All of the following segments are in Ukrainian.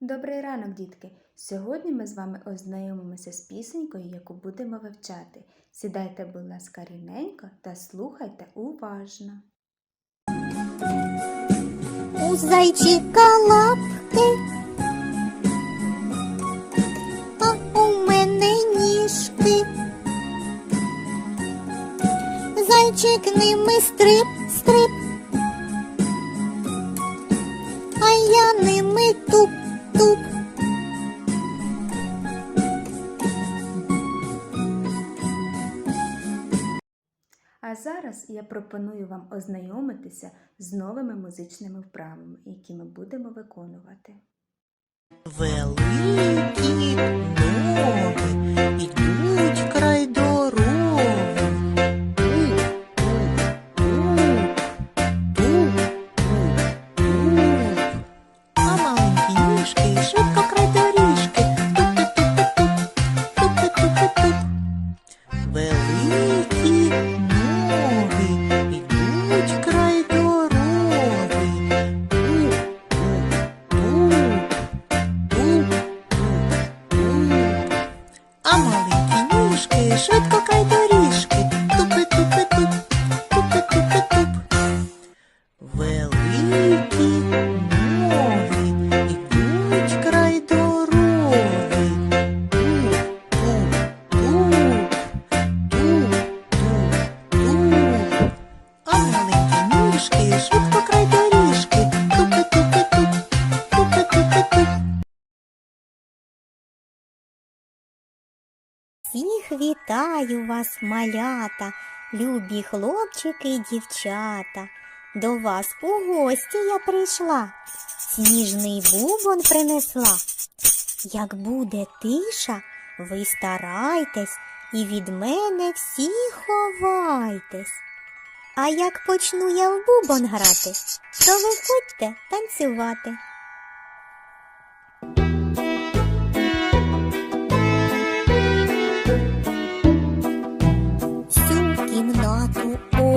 Добрий ранок, дітки! Сьогодні ми з вами ознайомимося з пісенькою, яку будемо вивчати. Сідайте, будь ласка, рівненько та слухайте уважно. У зайчика лапки, а у мене ніжки. Зайчик ними стрип, зараз я пропоную вам ознайомитися з новими музичними вправами, які ми будемо виконувати. Великі ноги Всіх вітаю вас, малята, любі хлопчики й дівчата. До вас у гості я прийшла, сніжний бубон принесла. Як буде тиша, ви старайтесь і від мене всі ховайтесь. А як почну я в бубон грати, то виходьте танцювати.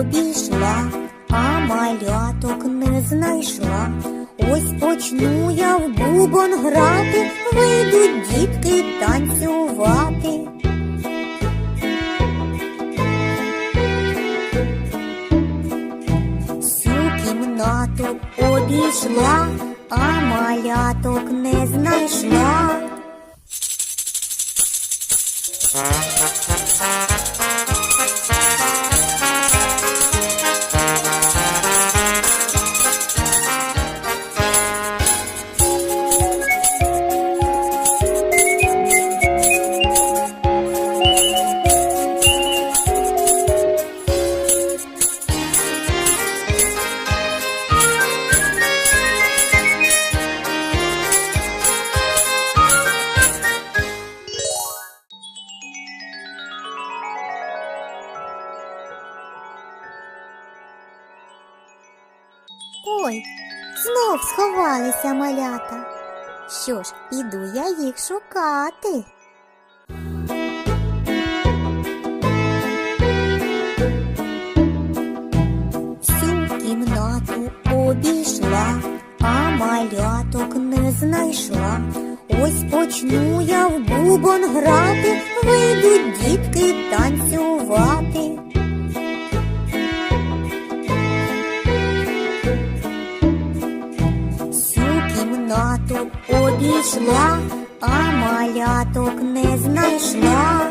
Обійшла, а маляток не знайшла. Ось почну я в бубон грати, вийдуть дітки танцювати. Всю кімнату обійшла, а маляток не знайшла. Ой, знов сховалися малята. Що ж, іду я їх шукати. Всю кімнату обійшла, а маляток не знайшла. Ось почну я в бубон грати, вийдуть дітки танцювати. Обійшла, а маляток не знайшла.